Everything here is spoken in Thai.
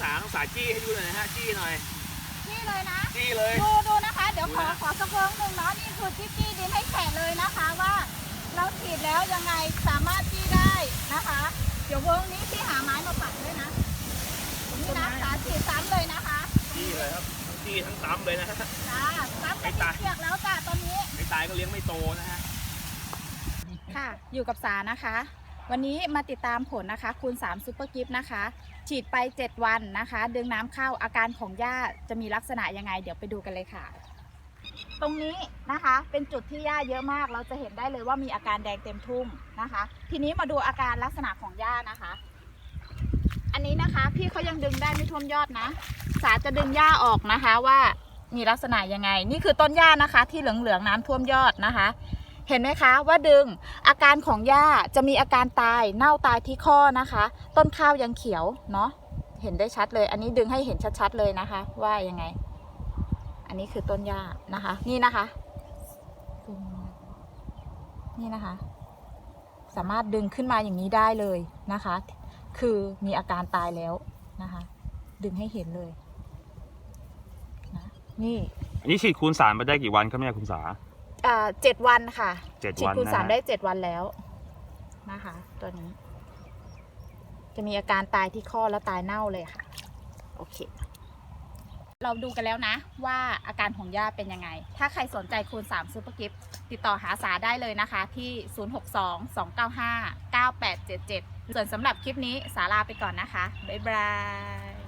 สาจี้ให้ดูหน่อยนะฮะจี้หน่อยนี่เลยนะ จี้เลย ดูดูนะคะ เดี๋ยวขอดูนะขอสะเพิงหนึ่งเนาะนี่คือที่จี้ดินให้แข็งเลยนะคะว่า เราฉีดแล้วยังไงสามารถจี้ได้นะคะ เดี๋ยวเวิร์กนี้พี่หาไม้มาปักด้วยนะนี่นะสาฉีดซ้ำเลยนะคะจี้เลยครับทั้งจี้ทั้งซ้ำเลยนะฮะจ้าซ้ำไม่กับตายเปียกแล้วจ้าตอนนี้ไม่ตายก็เลี้ยงไม่โตนะฮะค่ะ อยู่กับสานะคะ วันนี้มาติดตามผลนะคะคูณ3ซูเปอร์กิฟต์นะคะ ฉีดไป 7 วันนะคะ ดึงน้ำเข้าอาการของหญ้าจะมีลักษณะยังไง เดี๋ยวไปดูกันเลยค่ะ ตรงนี้นะคะเป็นจุดที่หญ้าเยอะมาก เราจะเห็นได้เลยว่ามีอาการแดงเต็มทุ่งนะคะ ทีนี้มาดูอาการลักษณะของหญ้านะคะ อันนี้นะคะพี่เขายังดึงได้ไม่ท่วมยอดนะ สาจะดึงหญ้าออกนะคะว่ามีลักษณะยังไง นี่คือต้นหญ้านะคะ ที่เหลืองๆน้ำท่วมยอดนะคะ เห็นไหมคะว่าดึงอาการของหญ้าจะมีอาการตายเน่าตายที่ข้อนะคะ ต้นข้าวยังเขียวเนาะเห็นได้ชัดเลย อันนี้ดึงให้เห็นชัดๆเลยนะคะ ว่ายังไง อันนี้คือต้นหญ้านะคะ นี่นะคะ นี่นะคะ สามารถดึงขึ้นมาอย่างนี้ได้เลยนะคะ คือมีอาการตายแล้วนะคะ ดึงให้เห็นเลยนะนี่อันนี้ฉีดคูณสามไปได้กี่วันครับเนี่ยคุณสา อ่าเจ็ดวันค่ะเจ็ดฉีดวันคูณนะสามฮะได้เจ็ดวันแล้วนะคะ ตัวนี้ จะมีอาการตายที่ข้อแล้วตายเน่าเลยค่ะ โอเค เราดูกันแล้วนะ ว่าอาการของย่าเป็นยังไง ถ้าใครสนใจคูณ3ซูเปอร์กิฟต์ติดต่อหาสาได้เลยนะคะ ที่ 062 295 9877 ส่วนสำหรับคลิปนี้สาลาไปก่อนนะคะ บ๊ายบาย